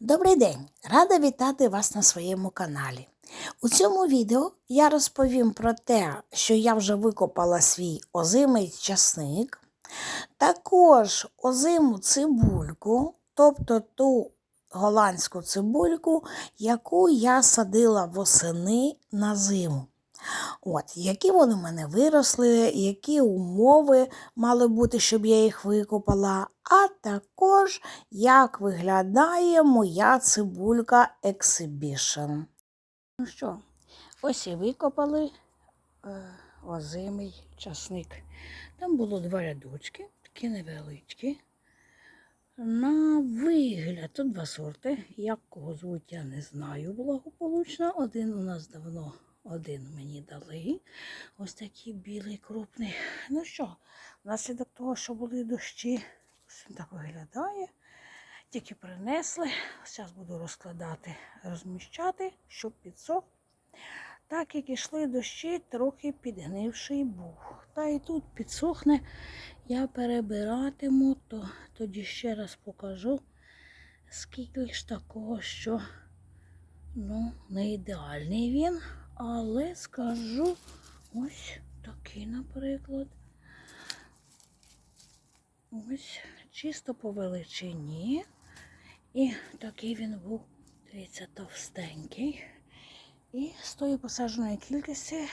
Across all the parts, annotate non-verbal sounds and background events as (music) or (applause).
Добрий день! Рада вітати вас на своєму каналі. У цьому відео я розповім про те, що я вже викопала свій озимий часник, також озиму цибульку, тобто ту голландську цибульку, яку я садила восени на зиму. От, які вони в мене виросли, які умови мали бути, щоб я їх викопала, а також як виглядає моя цибулька Exhibition. Ну що, ось і викопали е, озимий часник. Там було два рядочки, такі невеличкі. На вигляд, тут два сорти. Як кого звуть, я не знаю благополучно. Один у нас давно, один мені дали. Ось такий білий крупний. Ну що, внаслідок того, що були дощі, ось так виглядає. Тільки принесли. Зараз буду розкладати, розміщати, щоб підсох. Так як ішли дощі, трохи підгнивший був. Та і тут підсохне, я перебиратиму, то тоді ще раз покажу, скільки ж такого, що ну, не ідеальний він, але скажу ось такий, наприклад. Ось чисто по величині. І такий він був, дивіться, товстенький. І з тої посадженої кількості,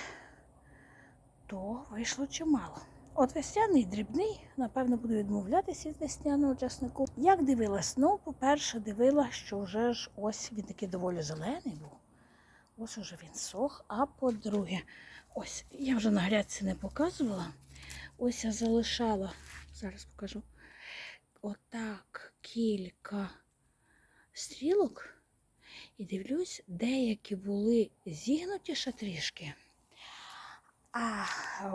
то вийшло чимало. От весняний дрібний, напевно, буду відмовлятися від весняного часнику. Як дивилась? Ну, по-перше, дивилась, що вже ж ось він такий доволі зелений був. Ось уже він сох. А по-друге, ось я вже на грядці не показувала. Ось я залишала, зараз покажу, отак кілька стрілок. І дивлюсь, деякі були зігнуті ще трішки, а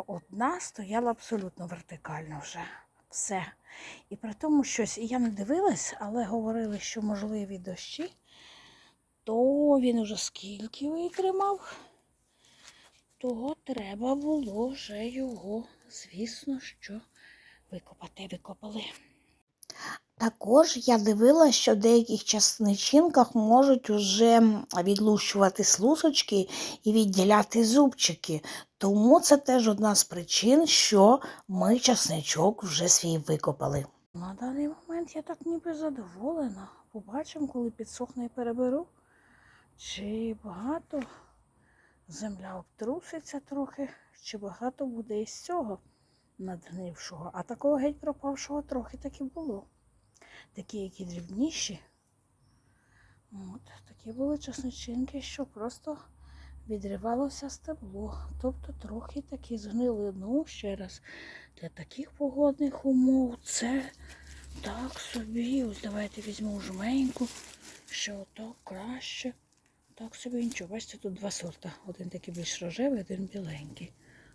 одна стояла абсолютно вертикально вже. Все. І при тому щось, я не дивилась, але говорили, що можливі дощі, то він уже скільки витримав, то треба було вже його, звісно, що викопати, викопали. Також я дивилася, що в деяких часничинках можуть уже відлущувати слусочки і відділяти зубчики. Тому це теж одна з причин, що ми часничок вже свій викопали. На даний момент я так ніби задоволена. Побачимо, коли підсохне і переберу. Чи багато земля обтруситься трохи, чи багато буде із цього надгнившого. А такого геть пропавшого трохи таки було такі, які дрібніші. От, Такі були часничинки, що просто відривалося стебло. Тобто трохи такі згнили. Ну, ще раз, для таких погодних умов це так собі. Ось давайте візьму жменьку, що так краще. Так собі нічого. Бачите, тут два сорта. Один такий більш рожевий, один біленький.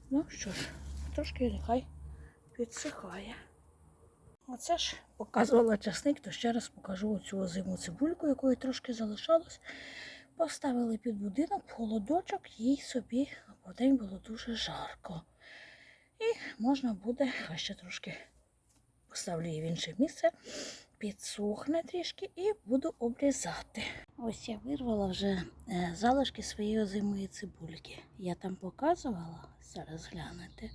Ну що ж, трошки нехай підсихає. Оце ж показувала часник, то ще раз покажу оцю озиму цибульку, якої трошки залишалось. Поставили під будинок холодочок, їй собі в день було дуже жарко. І можна буде, ще трошки поставлю її в інше місце, підсохне трішки і буду обрізати. Ось я вирвала вже е, залишки своєї озимої цибульки. Я там показувала, зараз глянете.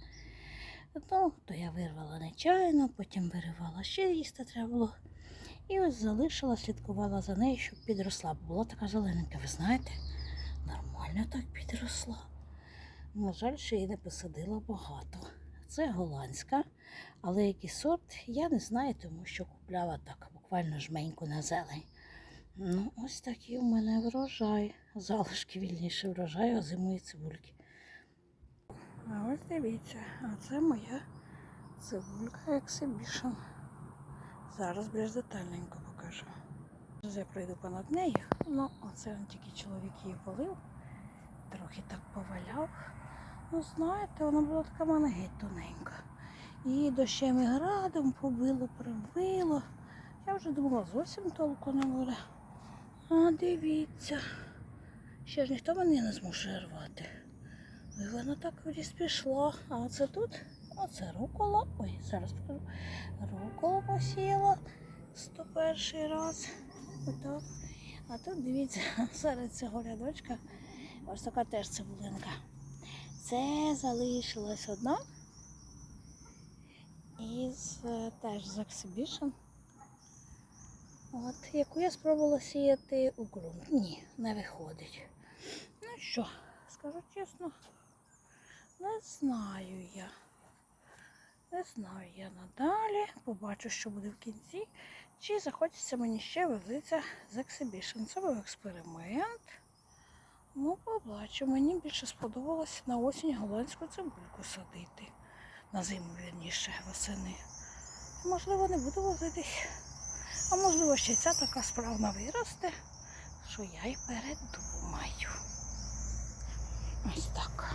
Ну, то я вирвала нечайно, потім виривала ще їсти треба було. І ось залишила, слідкувала за нею, щоб підросла. Була така зелененька, ви знаєте, нормально так підросла. На жаль, ще її не посадила багато. Це голландська, але який сорт, я не знаю, тому що купляла так буквально жменьку на зелень. Ну, ось такий у мене врожай. Залишки вільніше врожаю озимої цибульки. А ось дивіться, а це моя цибулька Exhibition. Зараз більш детальненько покажу. Зараз я пройду понад нею. Ну, оце він тільки чоловік її полив. Трохи так поваляв. Ну, знаєте, вона була така в мене геть тоненька. Її дощем і градом побило, прибило. Я вже думала, зовсім толку не буде. А дивіться. Ще ж ніхто мене не змушує рвати. І вона так вріз пішла. А оце тут, оце рукола. Ой, зараз покажу. Рукола посіяла 101 раз. Отак. А тут дивіться, (laughs) серед цього рядочка ось така теж цибулинка. Це залишилась одна е, теж з Exhibition. От, яку я спробувала сіяти у ґрунт. Ні, не виходить. Ну що, скажу чесно, не знаю я. Не знаю я надалі. Побачу, що буде в кінці. Чи захочеться мені ще возитися з Exhibition. Це був експеримент. Ну, побачу. Мені більше сподобалось на осінь голландську цибульку садити. На зиму, вірніше, восени. Можливо, не буду возитись. А можливо, ще ця така справна виросте, що я й передумаю. Ось так.